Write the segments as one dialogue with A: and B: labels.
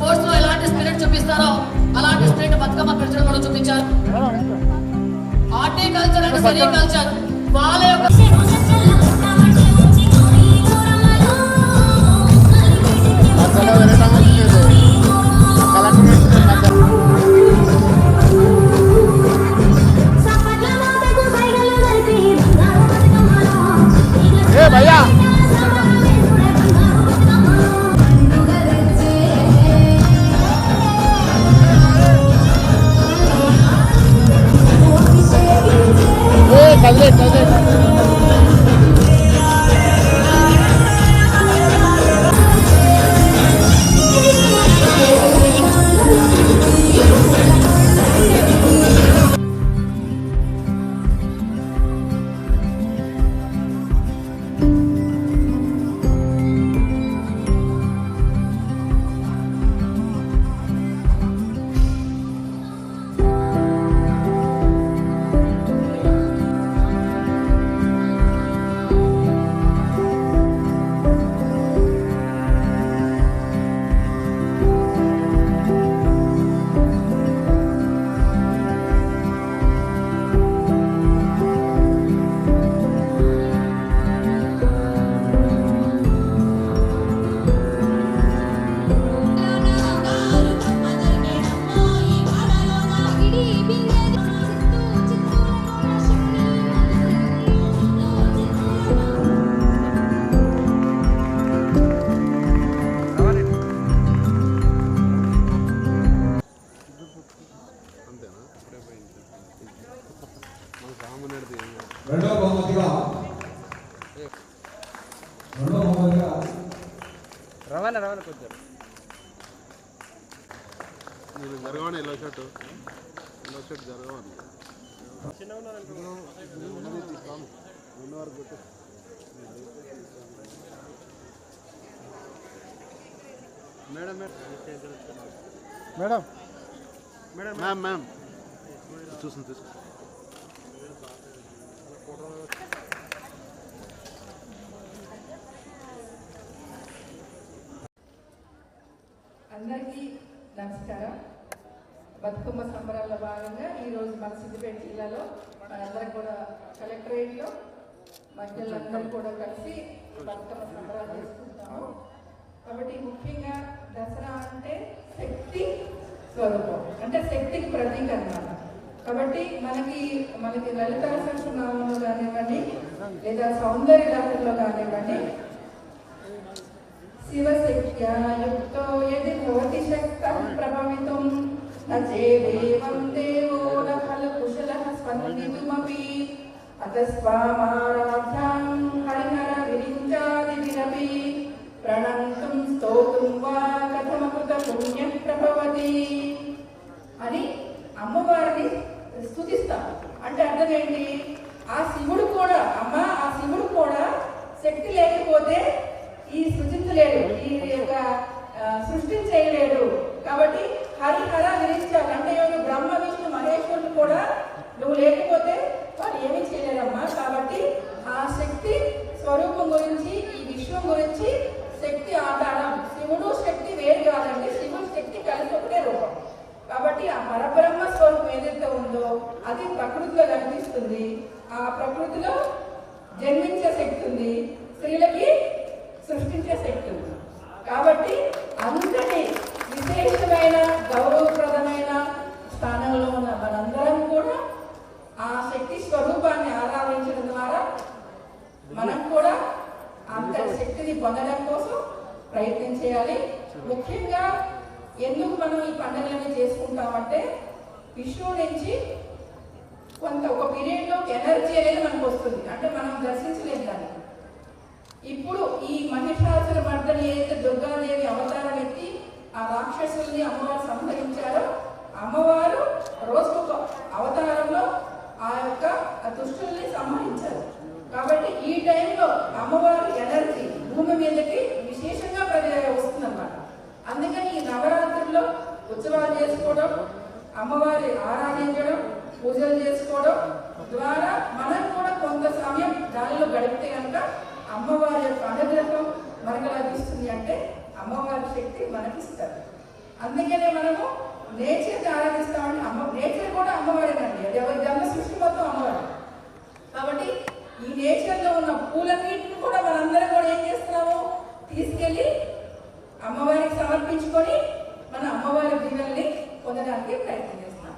A: Spirit చూపిస్తారో అలాంటి spirit Bathukamma culture కూడా చూపించారు. హార్టికల్చర్ అండ్ సెరికల్చర్ వాళ్ళ యొక్క
B: షర్ట్ ఎల్లో షర్ట్ జరగవని మేడం. Madam ma'am ma'am. చూసాను చూసాను
C: అందరికీ నమస్కారం. బతుకమ్మ సంబరాల్లో భాగంగా ఈరోజు మన సిద్దిపేట జిల్లాలో మనందరం కూడా కలెక్టరేట్లో మహిళలందరూ కూడా కలిసి బతుకమ్మ సంబరాలు చేసుకుంటాము. కాబట్టి ముఖ్యంగా దసరా అంటే శక్తి స్వరూపం అంటే శక్తికి ప్రతీక అన్నమాట. కాబట్టి మనకి మనకి లలిత సంక్షణంలో కానివ్వండి లేదా సౌందర్య దాతల్లో కానివ్వండి శివశక్త్యా యుక్తో ఏది భవతి శక్తం ప్రభావితం. న చేదేవం దేవో న ఖలు కుశలః స్పందితుమపి అతస్వామారాధ్యాం హరిహర విరించాదిభిరపి ప్రణంతుం స్తోతుం వా కథమకృత పుణ్యం ప్రభవతి అని అమ్మవారిని స్తుతిస్తాం అంటే అర్థం ఏంటి ఆ శివుడు కూడా అమ్మ ఆ శివుడు కూడా శక్తి లేకపోతే ఈ సృజించలేడు ఈ యొక్క ఆ, సృష్టించేయలేడు కాబట్టి హరిహర విరించాలి అంటే ఎవరు బ్రహ్మ విష్ణు మహేశ్వరుడు కూడా నువ్వు లేకపోతే వారు ఏమీ చేయలేరమ్మా కాబట్టి ఆ శక్తి స్వరూపం గురించి ఈ విశ్వం గురించి శక్తి ఆధారం శివుడు శక్తి వేరు కాదండి శివుడు శక్తి కలిసి ఒకటే రూపం కాబట్టి ఆ పరబ్రహ్మ స్వరూపం ఏదైతే ఉందో అది ప్రకృతిలో కనిపిస్తుంది ఆ ప్రకృతిలో జన్మించే శక్తి ఉంది. స్త్రీలకి సృష్టించే శక్తి ఉంది. కాబట్టి అంతటి విశేషమైన గౌరవప్రదమైన స్థానంలో ఉన్న మనందరం కూడా ఆ శక్తి స్వరూపాన్ని ఆరాధించడం ద్వారా మనం కూడా అంతటి శక్తిని పొందడం కోసం ప్రయత్నం చేయాలి. ముఖ్యంగా ఎందుకు మనం ఈ పండుగలన్నీ చేసుకుంటామంటే విష్ణువు నుంచి కొంత ఒక పీరియడ్లో ఎనర్జీ అనేది మనకు వస్తుంది. అంటే మనం దర్శించలేదు దాన్ని. ఇప్పుడు ఈ మహిషాసుర మర్దని ఏదైతే దుర్గాదేవి అవతారం ఎత్తి ఆ రాక్షసుల్ని అమ్మవారు సంహరించారో అమ్మవారు రోజుకొక అవతారంలో ఆ యొక్క దుష్టుల్ని సంహరించారు. కాబట్టి ఈ టైంలో అమ్మవారి ఎనర్జీ భూమి మీదకి విశేషంగా ప్రతి వస్తుందన్నమాట. అందుకని ఈ నవరాత్రుల్లో ఉత్సవాలు చేసుకోవడం అమ్మవారి ఆరాధించడం పూజలు చేసుకోవడం ద్వారా మనం కూడా కొంత సమయం దానిలో గడిపితే కనుక అమ్మవారి యొక్క అనుగ్రహం మనకు లభిస్తుంది అంటే అమ్మవారి శక్తి మనకి ఇస్తారు అందుకనే మనము నేచర్ ఆరాధిస్తామని అమ్మ నేచర్ కూడా అమ్మవారేనండి. అది ఎవరి జన్మ సృష్టి మొత్తం అమ్మవారు. కాబట్టి ఈ నేచర్లో ఉన్న పూలన్నింటిని కూడా మనందరం కూడా ఏం చేస్తున్నాము? తీసుకెళ్ళి అమ్మవారికి సమర్పించుకొని మన అమ్మవారి దీవెనల్ని పొందడానికి ప్రయత్నం చేస్తున్నాం.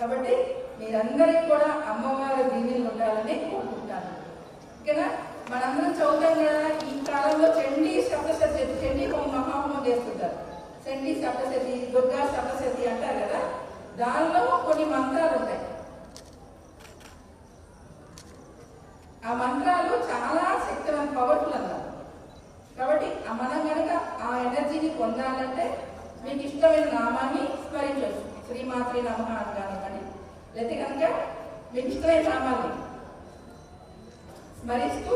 C: కాబట్టి మీరందరికీ కూడా అమ్మవారి దీవెనలు ఉండాలని కోరుకుంటాను. ఓకేనా? మనందరం చదువుతాం కదా ఈ కాలంలో చండీ సప్తశతి చండీ మహాహోమం చేస్తుంటారు. చండీ సప్తశతి దుర్గా సప్తశతి అంటారు కదా దానిలో కొన్ని మంత్రాలు ఉంటాయి. ఆ మంత్రాలు చాలా శక్తివంత పవర్ఫుల్ అన్నారు కాబట్టి మనం కనుక ఆ ఎనర్జీని పొందాలంటే మీకు ఇష్టమైన నామాన్ని స్మరించవచ్చు. శ్రీమాత్రి నమ అని లేకపోతే కనుక మీకు రావాలి స్మరిస్తూ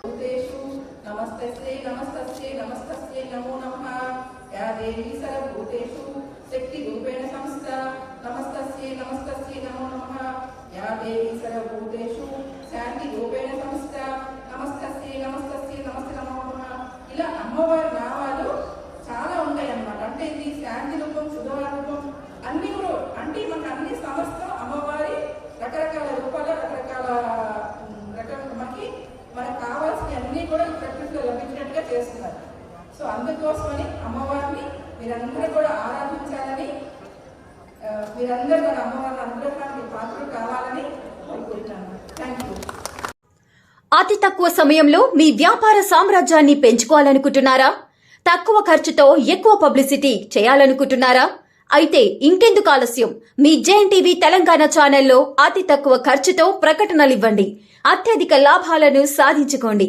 C: భూతేషు నమస్తస్యై నమస్తస్యై నమస్తస్యై నమో నమ. యా దేవీ సర్వభూతేషు శక్తి రూపేణ సంస్థ. నమస్తస్యై నమస్తస్యై నమో నమ. యా దేవీ సర్వభూతేషు శాంతి రూపేణ సంస్థ నమస్తస్యై నమస్తస్యై నమస్తే నమో నమః ఇలా అమ్మవారి నామాలు చాలా ఉంటాయి అన్నమాట అంటే ఇది శాంతి రూపం శుభవార రూపం అన్ని కూడా అంటే మనకు అన్ని సమస్తం అమ్మవారి రకరకాల రూపాలు రకరకాల ఉమ్, రకరకాల మనకి మనకు కావాల్సిన అన్ని కూడా ఈ ప్రకృతిలో లభించినట్టుగా చేస్తున్నారు సో అందుకోసమని అమ్మవారిని మీరందరూ కూడా ఆరాధించాలని ఆ, మీరందరూ అమ్మవారి అనుగ్రహానికి పాత్రలు కావాలని థ్యాంక్ యూ
D: అతి తక్కువ సమయంలో మీ వ్యాపార సామ్రాజ్యాన్ని పెంచుకోవాలనుకుంటున్నారా? తక్కువ ఖర్చుతో ఎక్కువ పబ్లిసిటీ చేయాలనుకుంటున్నారా? అయితే ఇంకెందుకు ఆలస్యం? మీ జేఎన్ టీవీ తెలంగాణ ఛానల్లో అతి తక్కువ ఖర్చుతో ప్రకటనలివ్వండి అత్యధిక లాభాలను సాధించుకోండి.